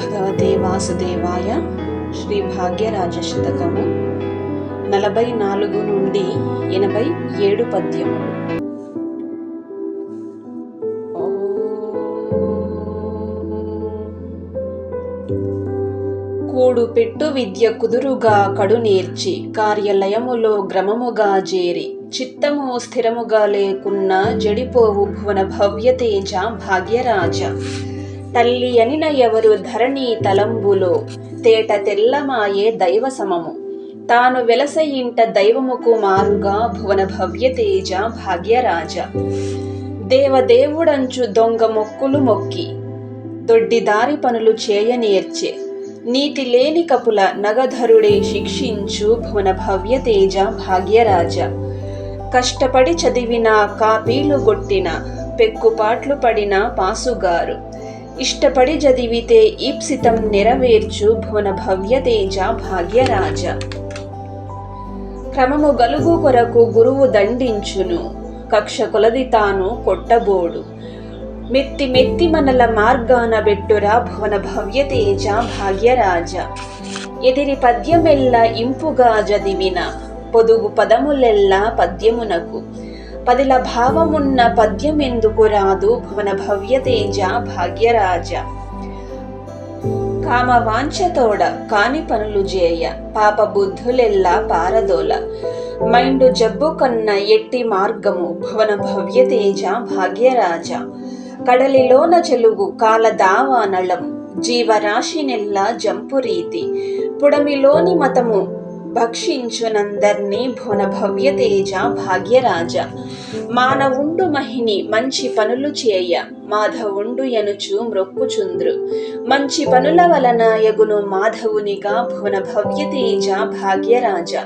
భగవతే వాసుదేవాయ శ్రీ భాగ్యరాజశతకము నలభై నాలుగు నుండి ఎనభై ఏడు పద్యములు కూడు పెట్టు విద్య కుదురుగా కడు నేర్చి కార్యలయములో గ్రమముగా చేరి చిత్తము స్థిరముగా లేకున్న జడిపోవు భువన భవ్య తేజ భాగ్యరాజ. తల్లి అనిన ఎవరు ధరణి తలంబులో? తేట తెల్లమాయే దైవ సమము తాను వెలస ఇంట దైవముకు మారుగా భువన భవ్య తేజ భాగ్యరాజ దేవదేవుడంచు దొంగ మొక్కులు మొక్కి దొడ్డి దారి పనులు చేయనేర్చే నీతి లేని కపుల నగధరుడే శిక్షించు భువన భవ్య తేజ భాగ్యరాజ కష్టపడి చదివిన కాపీలు గొట్టిన పెక్కుపాట్లు పడిన పాసుగారు. ఇష్టపడి చదివితే ఈప్సితం నెరవేర్చు భువన భవ్య తేజ భాగ్యరాజ క్రమము గలుగు కొరకు గురువు దండించును కక్ష కొలది తాను కొట్టబోడు మెత్తి మెత్తి మనల మార్గాన బెట్టురా భువన భవ్య తేజ భాగ్యరాజ ఎదిరి పద్యమెల్ల ఇంపుగా చదివిన పొదుగు పదములెల్లా పద్యమునకు పదిల భావమున్న పద్యమెందుకు రాదు భువన భవ్యతేజ భాగ్యరాజ. కామ వాంఛతోడ కాని పనులు జేయ పాప బుద్ధులెల్లా పారదోల. మైండు జబ్బు కన్న ఎట్టి మార్గము భువన భవ్యతేజ భాగ్యరాజ. కడలిలోన చెలుగు కాలదావానళం జీవరాశినెల్లా జంపురీతి పుడమిలోని మతము భక్షించునందర్నీ భువన భవ్య తేజ భాగ్యరాజ. మానవుండు మహిని మంచి పనులు చేయ. మాధవుండు ఎనుచు మ్రొక్కుచుంద్రు. మంచి పనుల వలన యగును మాధవునిగా భువన భవ్య తేజ భాగ్యరాజ.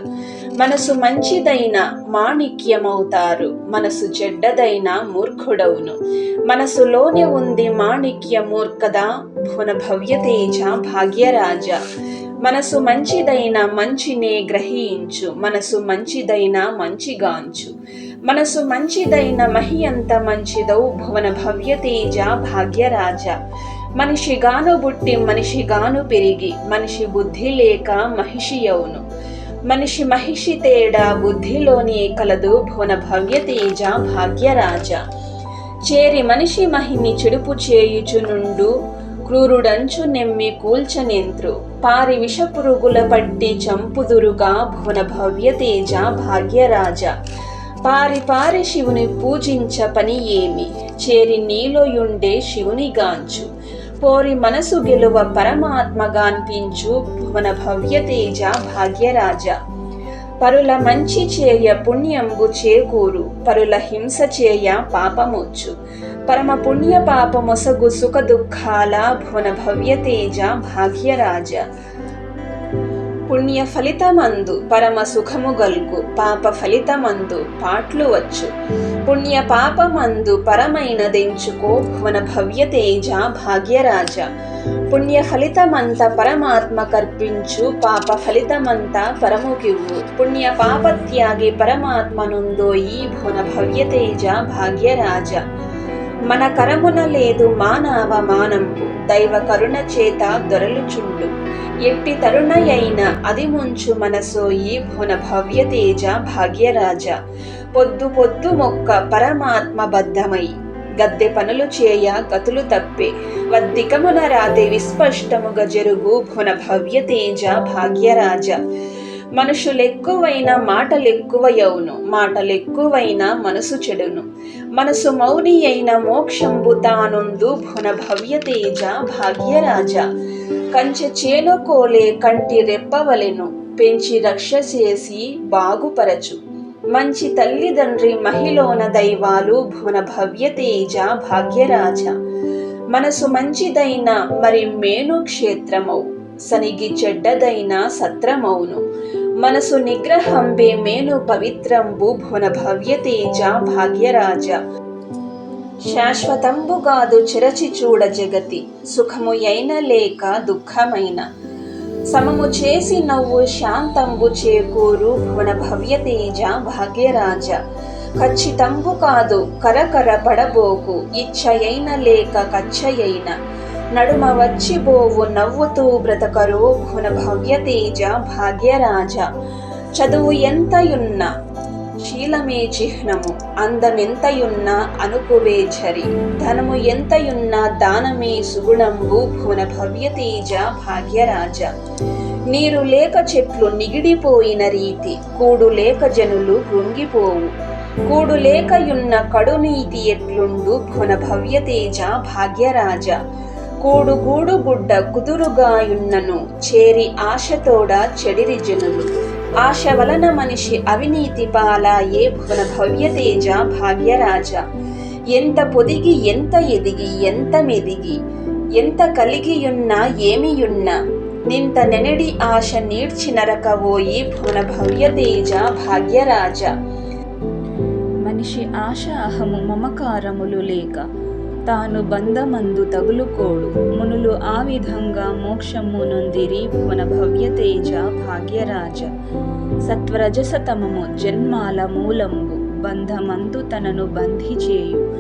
మనసు మంచిదైన మాణిక్యమవుతారు. మనసు చెడ్డదైన మూర్ఖుడవును. మనసులోనే ఉంది మాణిక్య మూర్ఖద భువన భవ్య తేజ భాగ్యరాజ. మనసు మంచిదైన మంచినే గ్రహించు. మనసు మంచిదైన మంచిగాంచు. మనసు మంచిదైన మహి అంత మంచిదవు భువన భవ్య తేజ భాగ్యరాజ మనిషిగాను బుట్టి మనిషిగాను పెరిగి మనిషి బుద్ధి లేక మహిషి అవును మనిషి మహిషి తేడా బుద్ధిలోనే కలదు భువన భవ్య తేజ భాగ్యరాజ చేరి మనిషి మహిని చెడుపు చేయుచునుండు క్రూరుడంచు నెమ్మి కూల్చనేంత్రు పారి విషపురుగుల పట్టి చంపుదురుగా భువన భవ్య తేజ భాగ్యరాజ పారి పారి శివుని పూజించ పని ఏమి? చేరి నీలోయుండే శివుని గాంచు. పోరి మనసు గెలువ పరమాత్మగాన్పించు భువన భవ్య తేజ భాగ్యరాజ పరుల మంచి చేయ పుణ్యంబు చేకూరు పరుల హింస చేయ పాపమొచ్చు. పరమ పుణ్య పాపమొసగు సుఖ దుఃఖాల భువన భవ్య తేజ భాగ్యరాజ పుణ్య ఫలితమందు పరమ సుఖము గల్గు పాప ఫలితమందు పాట్లు వచ్చు. పుణ్య పాపమందు పరమైన దెంచుకో భువన భవ్య తేజ భాగ్యరాజ పుణ్య ఫలితమంత పరమాత్మ కర్పించు పాప ఫలితమంత పరముకివ్వు పుణ్య పాపత్యాగి పరమాత్మనుందోయి భువన భవ్య తేజ భాగ్యరాజ మన కరమున లేదు మానవ మానంపు దైవ కరుణ చేత దొరలుచుండు. ఎట్టి తరుణయైన అది ముంచు మనసోయి భున భవ్య తేజ భాగ్యరాజ. పొద్దు పొద్దు మొక్క పరమాత్మ బద్ధమై గద్దె పనులు చేయ గతులు తప్పే. వద్దికమున రాతే విస్పష్టముగా జరుగు భున భవ్య తేజ భాగ్యరాజ. మనుషులెక్కువైన మాటలెక్కువయవును మాటలెక్కువైన మనసు చెడును. మనసు మౌని అయిన మోక్షంబు తానుందు భున భవ్య తేజ భాగ్యరాజ కంచె చేనుకోలే కంటి రెప్పవలెను పెంచి రక్ష చేసి బాగుపరచు. మంచి తల్లిదండ్రి మహిళోన దైవాలు భువన భవ్య తేజ భాగ్యరాజ మనసు మంచిదైన మరి మేను క్షేత్రమౌ సనిగి చెడ్డదైన సత్రమౌను. మనసు నిగ్రహంబే మేను పవిత్రంబు భువన భవ్యతేజ భాగ్యరాజ. శాశ్వతంబుగాదు చిరచి చూడ జగతి సుఖము అయిన లేక దుఃఖమైన. సమము చేసి నవ్వు శాంతంబు చేకూరు భువన భవ్యతేజ భాగ్యరాజ. ఖచ్చితంబు కాదు కరకర పడబోకు ఇచ్చయైన లేక కచ్చయైన. నడుమ వచ్చిపోవు నవ్వుతూ బ్రతకరు భువన భవ్య తేజ భాగ్యరాజ చదువు ఎంతయున్న శీలమే చిహ్నము అందమెంతయున్న అనుకువే ఝరి ధనము ఎంతయున్న దానమే సుగుణంబు భువన భవ్య తేజ భాగ్యరాజ నీరు లేక చెట్లు నిగిడిపోయిన రీతి కూడు లేక జనులు కృంగిపోవు. కూడు లేకయున్న కడునీతి ఎట్లుండు భువన భవ్య తేజ భాగ్యరాజ కూడు గూడు గుడ్డ కుదురుగాయున్నను. చేరి ఆశతోడ చెడిరి జనులు. ఆశ వలన మనిషి అవినీతి పాలాయే భువన భవ్యతేజ భావ్యరాజ ఎంత పొదిగి ఎంత ఎదిగి ఎంత మెదిగి. ఎంత కలిగియున్నా ఏమియున్నా. నింత నెనడి ఆశ నీడ్చి నరకవోయి భువన భవ్యతేజ భాగ్యరాజ మనిషి ఆశ అహము మమకారములు లేక తాను బంధమందు తగులుకోడు. మునులు ఆ విధంగా మోక్షము నొందిరి భువన భవ్యతేజ భాగ్యరాజ. సత్వరజసతమము జన్మాల మూలంబు బంధమందు తనను బంధిచేయు.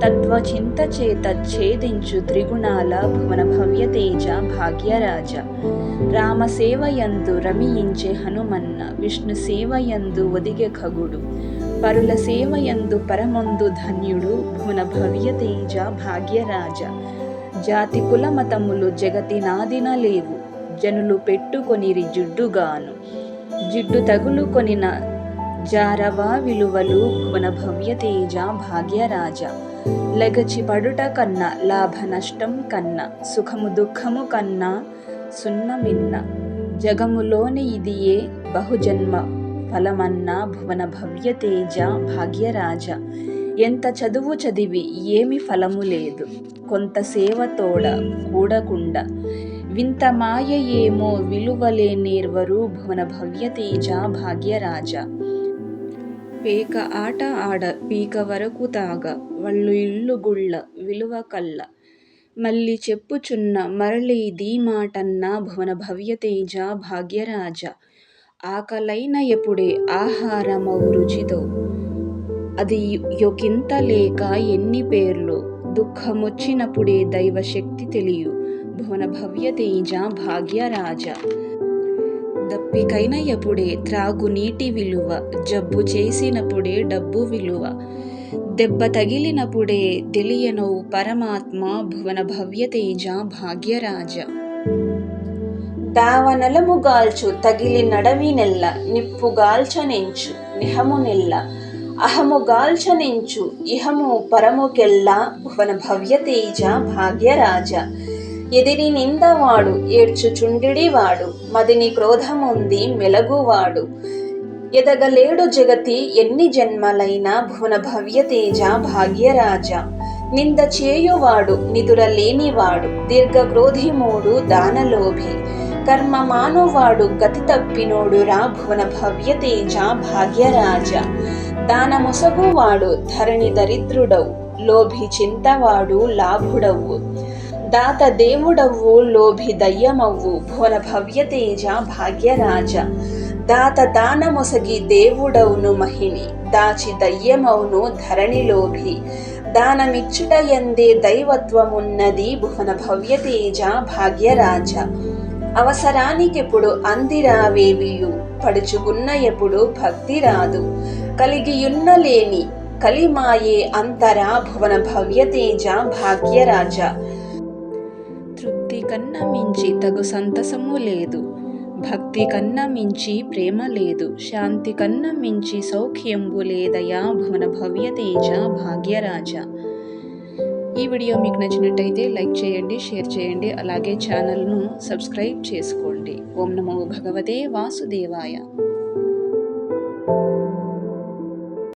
తత్వచింత చేత ఛేదించు త్రిగుణాల భువన భవ్యతేజ భాగ్యరాజ. రామసేవయందు రమియించే హనుమన్న విష్ణు సేవయందు ఒదిగె ఖగుడు. పరుల సేవయందు పరమందు ధన్యుడు భువన భవ్య తేజ భాగ్యరాజ. జాతి కుల మతములు జగతి నాదిన లేవు జనులు పెట్టుకొనిరి జిడ్డుగాను. జిడ్డు తగులు కొనిన జారవా విలువలు భువన భవ్య తేజ భాగ్యరాజ. లగచి పడుట కన్నా లాభ నష్టం కన్నా సుఖము దుఃఖము కన్నా సున్నమిన్న. జగములోని ఇదియే బహుజన్మ ఫలమన్నా భువన భవ్య తేజ భాగ్యరాజ. ఎంత చదువు చదివి ఏమి ఫలము లేదు. కొంత సేవతోడ కూడకుండా. వింత మాయ ఏమో విలువలేనేర్వరు భువన భవ్య తేజ భాగ్యరాజ. పేక ఆట ఆడ పీక వరకు తాగ. వళ్ళు ఇల్లు గుళ్ళ విలువ కళ్ళ మళ్ళీ చెప్పుచున్న మరలి దీ మాటన్న భువన భవ్య తేజ భాగ్యరాజ. ఆకలైన ఎప్పుడే ఆహారమౌ రుచితో అది యొకింత లేక ఎన్ని పేర్లు దుఃఖమొచ్చినప్పుడే దైవశక్తి తెలియు. భువన భవ్య తేజ భాగ్యరాజ దప్పికైన ఎప్పుడే త్రాగు నీటి విలువ జబ్బు చేసినప్పుడే డబ్బు విలువ. దెబ్బ తగిలినప్పుడే తెలియను పరమాత్మ భువన భవ్య తేజ భాగ్యరాజ దావనలముగాల్చు తగిలి నడవినెల్ల నిప్పుగాల్చనెంచు నిహమునెల్ల అహముగాల్చనెంచు ఇహము పరముకెల్ల భువన భవ్య తేజ భాగ్యరాజ ఎదిరి నిందవాడు ఏడ్చుచుండిడివాడు మదిని క్రోధముంది మెలగువాడు. ఎదగలేడు జగతి ఎన్ని జన్మలైనా భువన భవ్య తేజ భాగ్యరాజ నింద చేయువాడు నిదుర లేనివాడు దీర్ఘ క్రోధిమూడు దానలోభి. కర్మ మానువాడు గతి తప్పినోడురా భువన భవ్య తేజ భాగ్యరాజ దానముసగువాడు ధరణి దరిద్రుడవు లోభి చింతవాడు లాభుడవు దాత దేవుడవు లోభి దయ్యమవ్వు భువన భవ్యతేజ భాగ్యరాజ దాత దానమొసగి దేవుడవును మహిని దాచి దయ్యమౌను ధరణి లోభి దానమిచ్చుట ఎందే దైవత్వమున్నది భువన భవ్యతేజ భాగ్యరాజ అవసరానికెప్పుడు అందిరావేవియు. పడుచుకున్న ఎప్పుడు భక్తి రాదు. కలిగియున్న లేని కలిమాయే అంతరా భువన భవ్యతేజ భాగ్యరాజ. తృప్తి కన్నా మించి తగు సంతసము లేదు. భక్తి కన్నా మించి ప్రేమ లేదు. శాంతి కన్నా మించి సౌఖ్యంబు లేదయా భువన భవ్యతేజ భాగ్యరాజా భాగ్యరాజ. ఈ వీడియో మీకు నచ్చినట్టయితే లైక్ చేయండి షేర్ చేయండి అలాగే ఛానల్ను సబ్స్క్రైబ్ చేసుకోండి. ఓం నమో భగవతే వాసుదేవాయ.